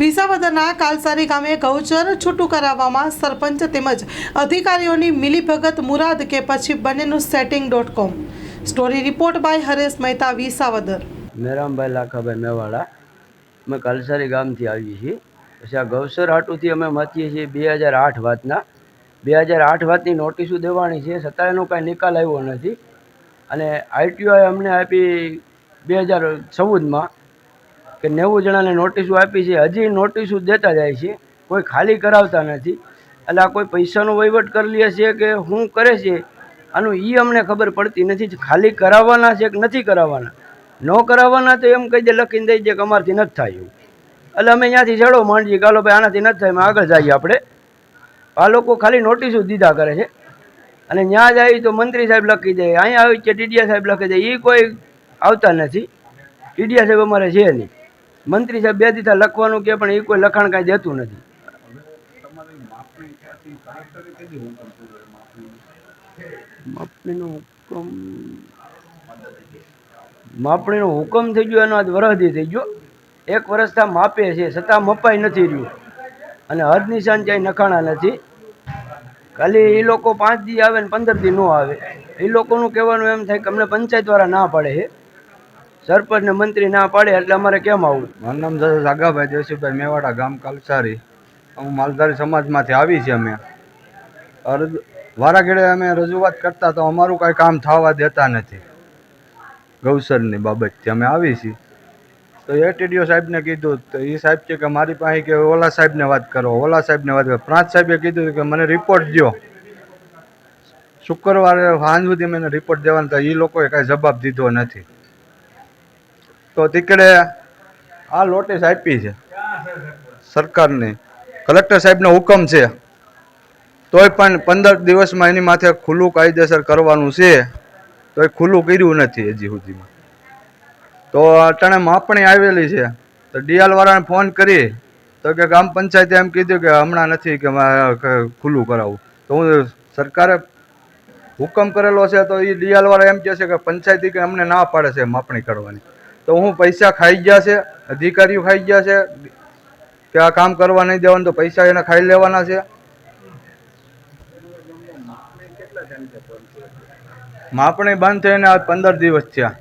વિસાવદરના કાલસારી ગામે ગૌચર છૂટું કરાવવામાં સરપંચ તેમજ અધિકારીઓની મિલીભગત મુરાદ કે પછી બંનેનું setting dot com story report by Haresh Mehta, Visavadar. Merambhai Lakhabhai Mewada. અમે કલસારી ગામથી આવીએ છીએ. પછી આ ગૌસર હાટુથી અમે મથીએ છીએ બે હજાર આઠ વાતના. બે હજાર આઠ વાતની નોટિસો દેવાની છે. છતાં એનો કાંઈ નિકાલ આવ્યો નથી. અને આઈટીઓએ અમને આપી બે હજાર ચૌદમાં કે નેવું જણાને નોટિસો આપી છે. હજી નોટિસો દેતા જાય છે. કોઈ ખાલી કરાવતા નથી. એટલે આ કોઈ પૈસાનો વહીવટ કરી લે છે કે શું કરે છે? આનું એ અમને ખબર પડતી નથી ખાલી કરાવવાના છે કે નથી કરાવવાના. ન કરાવવાના તો એમ કહી દે, લખીને દઈ દે કે અમારથી નથી થાય એવું. એટલે અમે અહીંયાથી ચડો માંડીએ કાલો ભાઈ આનાથી નથી થાય, અમે આગળ જઈએ આપણે. આ લોકો ખાલી નોટિસો દીધા કરે છે. અને ત્યાં જાય તો મંત્રી સાહેબ લખી દે, અહીંયા આવી કે ટીડીયા સાહેબ લખી દે. એ કોઈ આવતા નથી. ટીડીયા સાહેબ અમારે છે નહીં. મંત્રી સાહેબ બે દીધા લખવાનું કે પણ એ કોઈ લખાણ કાંઈ દેતું નથી. માપણીનો હુકમ. માપણીનો હુકમ થઈ ગયો એનો આજ વરહદી થઈ ગયો. એક વર્ષતા માપે છે છતાં મપાઈ નથી રહ્યું. અને હદ નિશાન ક્યાંય નખાણા નથી. ખાલી એ લોકો પાંચ દી આવે ને પંદર દી ન આવે. એ લોકોનું કહેવાનું એમ થાય કે અમને પંચાયતવાળા ના પાડે છે. સરપંચ ને મંત્રી ના પાડે એટલે અમારે કેમ આવું? મારું નામ સાગાભાઈ જોશીભાઈ મેવાડા, ગામ કાલસારી. હું માલધારી સમાજમાંથી આવી છે અમે. અરજ વારાઘેડે અમે રજૂઆત કરતા તો અમારું કાંઈ કામ થવા દેતા નથી. ગૌસરની બાબતથી અમે આવી છીએ. તો એ ટીડીઓ સાહેબને કીધું, તો એ સાહેબ છે કે મારી પાસે કે ઓલા સાહેબને વાત કરો, ઓલા સાહેબને વાત કરો. પ્રાંત સાહેબે કીધું કે મને રિપોર્ટ દો શુક્રવારે સાંજ સુધી મને રિપોર્ટ દેવાનો, તો એ લોકોએ કાંઈ જવાબ દીધો નથી. તો તીકડે આ નોટિસ આપી છે. સરકારની. કલેક્ટર સાહેબનો હુકમ છે. તોય પણ પંદર દિવસમાં એની માથે ખુલ્લું કાયદેસર કરવાનું છે. તોય ખુલ્લું કર્યું નથી હજી સુધીમાં. તો અટાણે માપણી આવેલી છે. તો ડીઆલવાળાને ફોન કરી. તો કે ગ્રામ પંચાયતે એમ કીધું કે હમણાં નથી કે ખુલ્લું કરાવવું તો હું સરકારે હુકમ કરેલો છે તો એ ડીઆલવાળા એમ કહે છે કે પંચાયતી કે અમને ના પાડે છે માપણી કરવાની. તો હું પૈસા ખાઈ ગયા છે, અધિકારીઓ ખાઈ ગયા છે, કે આ કામ કરવા નહીં દેવાનું તો પૈસા એને ખાઈ લેવાના છે. માપણી બંધ થઈને આજ પંદર દિવસ થયા.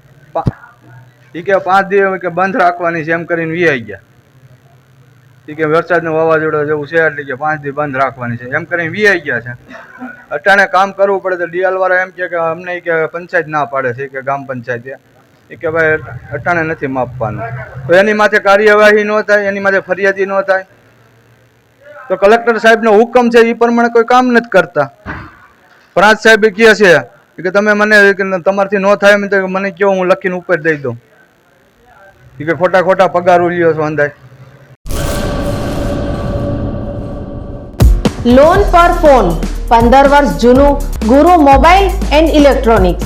ઠીક કે પાંચ દિવસ કે બંધ રાખવાની છે એમ કરીને વી ગયા. ઠીક કે વરસાદનું વાવાઝોડું જેવું છે એટલે કે પાંચ દિવસ બંધ રાખવાની છે એમ કરીને વી ગયા છે. અટાણે કામ કરવું પડે તો ડીએલ વાળા એમ કે અમને કે પંચાયત ના પાડે છે કે ગ્રામ પંચાયતે. એ કે ભાઈ અટાણે નથી માપવાનું. તો એની માથે કાર્યવાહી ન થાય, એની માથે ફરિયાદી ન થાય. તો કલેક્ટર સાહેબનો હુકમ છે એ પ્રમાણે કોઈ કામ નથી કરતા. પ્રાંત સાહેબ કહે છે કે તમે મને તમારથી ન થાય એમ તો મને કહો, હું લખીને ઉપર દઈ દઉં. કે ખોટા ખોટા પગાર ઉલ્યો છો અંદાજ. લોન પર ફોન પંદર વર્ષ જૂનું, ગુરુ મોબાઈલ એન્ડ ઇલેક્ટ્રોનિક્સ.